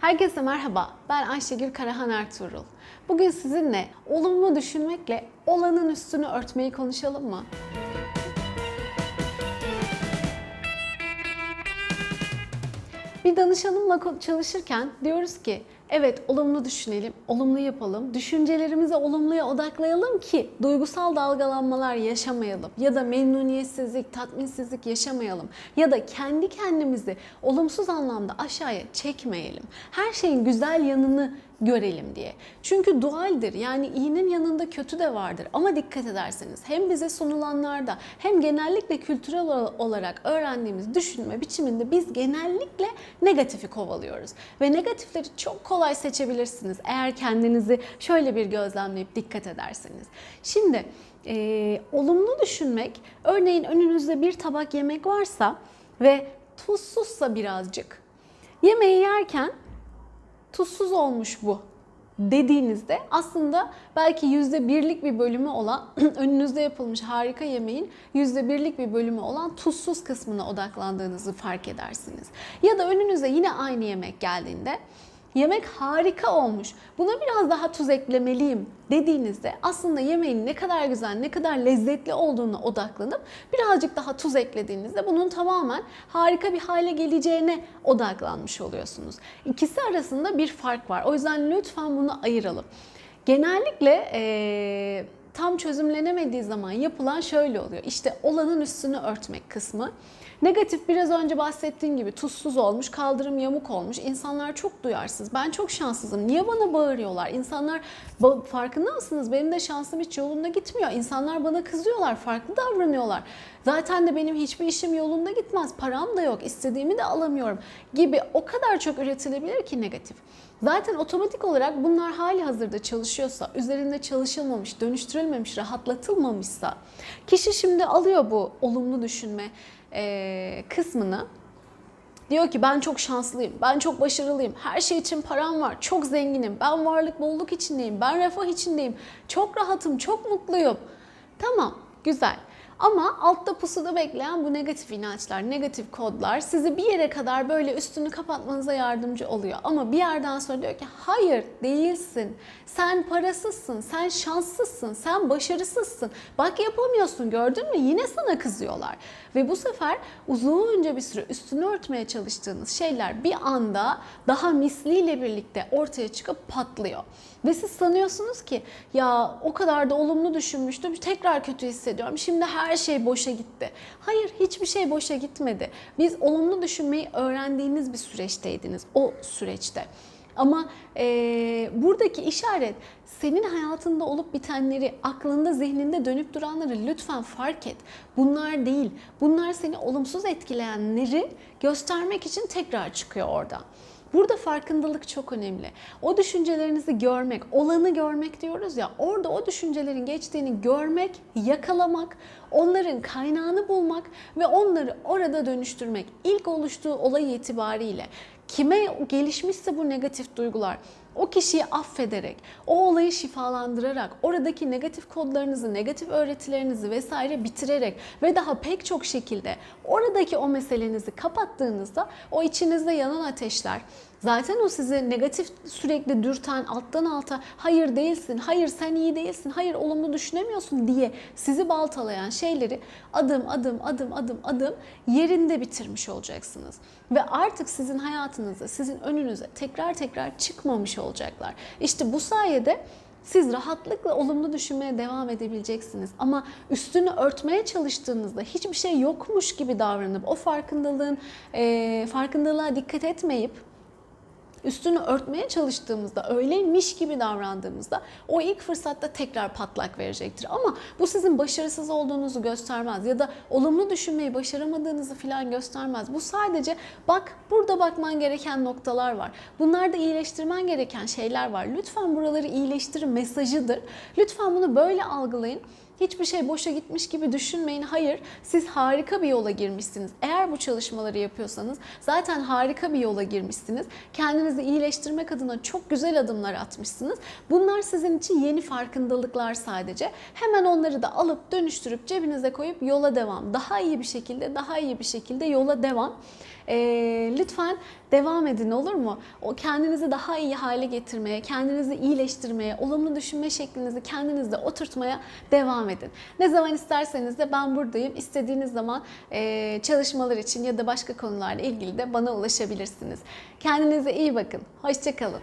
Herkese merhaba, ben Ayşegül Karahan Ertuğrul. Bugün sizinle olumlu düşünmekle olanın üstünü örtmeyi konuşalım mı? Bir danışanımla çalışırken diyoruz ki evet olumlu düşünelim, olumlu yapalım, düşüncelerimizi olumluya odaklayalım ki duygusal dalgalanmalar yaşamayalım. Ya da memnuniyetsizlik, tatminsizlik yaşamayalım. Ya da kendi kendimizi olumsuz anlamda aşağıya çekmeyelim. Her şeyin güzel yanını görelim diye. Çünkü dualdir. Yani iyinin yanında kötü de vardır. Ama dikkat ederseniz hem bize sunulanlarda hem genellikle kültürel olarak öğrendiğimiz düşünme biçiminde biz genellikle negatifi kovalıyoruz. Ve negatifleri çok kolay seçebilirsiniz eğer kendinizi şöyle bir gözlemleyip dikkat ederseniz. Şimdi e, olumlu düşünmek, örneğin önünüzde bir tabak yemek varsa ve tuzsuzsa birazcık, yemeği yerken tuzsuz olmuş bu dediğinizde aslında belki yüzde birlik bir bölümü olan önünüzde yapılmış harika yemeğin yüzde birlik bir bölümü olan tuzsuz kısmına odaklandığınızı fark edersiniz. Ya da önünüze yine aynı yemek geldiğinde yemek harika olmuş. Buna biraz daha tuz eklemeliyim dediğinizde aslında yemeğin ne kadar güzel, ne kadar lezzetli olduğunu odaklanıp birazcık daha tuz eklediğinizde bunun tamamen harika bir hale geleceğine odaklanmış oluyorsunuz. İkisi arasında bir fark var. O yüzden lütfen bunu ayıralım. Genellikle ee, tam çözümlenemediği zaman yapılan şöyle oluyor. İşte olanın üstünü örtmek kısmı. Negatif biraz önce bahsettiğim gibi tuzsuz olmuş, kaldırım yamuk olmuş. İnsanlar çok duyarsız. Ben çok şanssızım. Niye bana bağırıyorlar? İnsanlar farkında mısınız? Benim de şansım hiç yolunda gitmiyor. İnsanlar bana kızıyorlar, farklı davranıyorlar. Zaten de benim hiçbir işim yolunda gitmez. Param da yok, istediğimi de alamıyorum gibi o kadar çok üretilebilir ki negatif. Zaten otomatik olarak bunlar hali hazırda çalışıyorsa, üzerinde çalışılmamış, dönüştürülmemiş, rahatlatılmamışsa kişi şimdi alıyor bu olumlu düşünme e, kısmını Diyor ki ben çok şanslıyım, ben çok başarılıyım, her şey için param var, çok zenginim, ben varlık bolluk içindeyim, ben refah içindeyim, çok rahatım, çok mutluyum. Tamam, güzel. Ama altta pusuda bekleyen bu negatif inançlar, negatif kodlar sizi bir yere kadar böyle üstünü kapatmanıza yardımcı oluyor. Ama bir yerden sonra diyor ki hayır değilsin. Sen parasızsın, sen şanssızsın, sen başarısızsın. Bak yapamıyorsun gördün mü? Yine sana kızıyorlar. Ve bu sefer uzunca bir süre üstünü örtmeye çalıştığınız şeyler bir anda daha misliyle birlikte ortaya çıkıp patlıyor. Ve siz sanıyorsunuz ki ya o kadar da olumlu düşünmüştüm tekrar kötü hissediyorum. Şimdi her şey boşa gitti. Hayır hiçbir şey boşa gitmedi. Biz olumlu düşünmeyi öğrendiğiniz bir süreçteydiniz o süreçte. Ama e, buradaki işaret senin hayatında olup bitenleri, aklında, zihninde dönüp duranları lütfen fark et. Bunlar değil. Bunlar seni olumsuz etkileyenleri göstermek için tekrar çıkıyor oradan. Burada farkındalık çok önemli. O düşüncelerinizi görmek, olanı görmek diyoruz ya. Orada o düşüncelerin geçtiğini görmek, yakalamak, onların kaynağını bulmak ve onları orada dönüştürmek. İlk oluştuğu olay itibariyle kime gelişmişse bu negatif duygular o kişiyi affederek, o olayı şifalandırarak, oradaki negatif kodlarınızı, negatif öğretilerinizi vesaire bitirerek ve daha pek çok şekilde oradaki o meselenizi kapattığınızda o içinizde yanan ateşler, zaten o sizi negatif sürekli dürten, alttan alta hayır değilsin, hayır sen iyi değilsin, hayır olumlu düşünemiyorsun diye sizi baltalayan şeyleri adım adım adım adım adım yerinde bitirmiş olacaksınız. Ve artık sizin hayatınızda, sizin önünüze tekrar tekrar çıkmamış olacaklar. İşte bu sayede siz rahatlıkla olumlu düşünmeye devam edebileceksiniz. Ama üstünü örtmeye çalıştığınızda hiçbir şey yokmuş gibi davranıp o farkındalığın e, farkındalığa dikkat etmeyip üstünü örtmeye çalıştığımızda, öyleymiş gibi davrandığımızda o ilk fırsatta tekrar patlak verecektir. Ama bu sizin başarısız olduğunuzu göstermez ya da olumlu düşünmeyi başaramadığınızı falan göstermez. Bu sadece bak burada bakman gereken noktalar var. Bunlarda iyileştirmen gereken şeyler var. Lütfen buraları iyileştirin mesajıdır. Lütfen bunu böyle algılayın. Hiçbir şey boşa gitmiş gibi düşünmeyin. Hayır, siz harika bir yola girmişsiniz. Eğer bu çalışmaları yapıyorsanız zaten harika bir yola girmişsiniz. Kendinizi iyileştirmek adına çok güzel adımlar atmışsınız. Bunlar sizin için yeni farkındalıklar sadece. Hemen onları da alıp dönüştürüp cebinize koyup yola devam. Daha iyi bir şekilde, daha iyi bir şekilde yola devam. Ee, lütfen devam edin olur mu? O kendinizi daha iyi hale getirmeye, kendinizi iyileştirmeye, olumlu düşünme şeklinizi kendinizde oturtmaya devam edin. Ne zaman isterseniz de ben buradayım. İstediğiniz zaman e, çalışmalar için ya da başka konularla ilgili de bana ulaşabilirsiniz. Kendinize iyi bakın. Hoşçakalın.